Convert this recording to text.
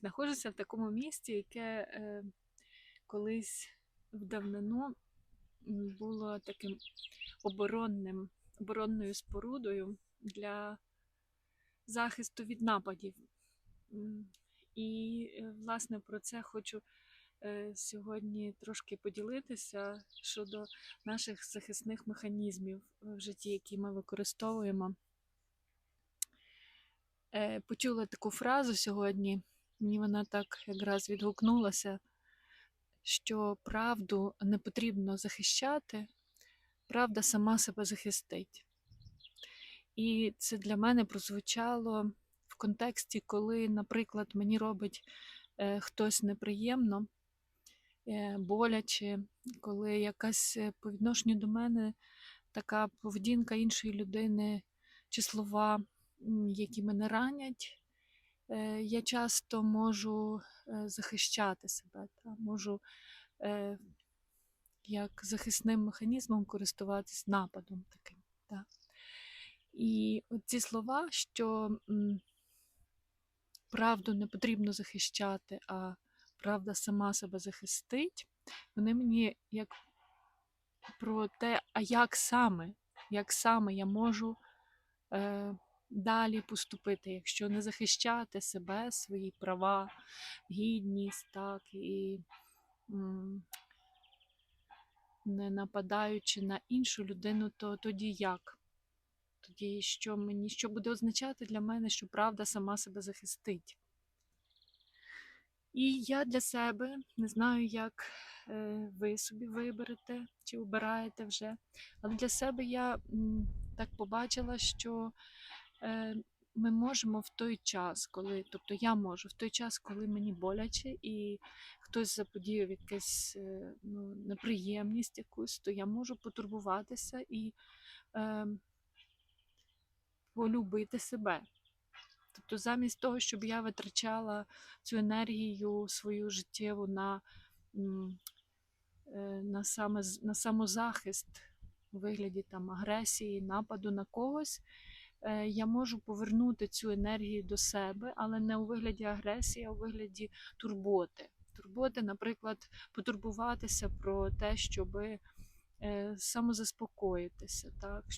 Знаходжуся в такому місці, яке е, колись в давнину було таким оборонним, оборонною спорудою для захисту від нападів. І, е, власне, про це хочу е, сьогодні трошки поділитися щодо наших захисних механізмів в житті, які ми використовуємо. Е, Почула таку фразу сьогодні, мені вона так якраз відгукнулася, що правду не потрібно захищати, правда сама себе захистить. І це для мене прозвучало в контексті, коли, наприклад, мені робить е, хтось неприємно, е, боляче, коли якась е, по відношенню до мене така поведінка іншої людини чи слова, які мене ранять, я часто можу е, захищати себе, та, можу е, як захисним механізмом користуватись нападом таким. Та. І от ці слова, що правду не потрібно захищати, а правда сама себе захистить, вони мені як про те, а як саме, як саме я можу е, далі поступити, якщо не захищати себе, свої права, гідність, так, і не нападаючи на іншу людину, то тоді як? Тоді що мені що буде означати для мене, що правда сама себе захистить? І я для себе не знаю, як е, ви собі виберете чи обираєте вже. Але для себе я так побачила, що ми можемо в той час, коли, тобто я можу в той час, коли мені боляче, і хтось заподіяв якусь е, ну, неприємність якусь, то я можу потурбуватися і е, полюбити себе. Тобто, замість того, щоб я витрачала цю енергію свою життєву на, е, на, саме, на самозахист у вигляді там, агресії, нападу на когось, е, я можу повернути цю енергію до себе, але не у вигляді агресії, а у вигляді турботи. Турботи, наприклад, потурбуватися про те, щоб самозаспокоїтися, так?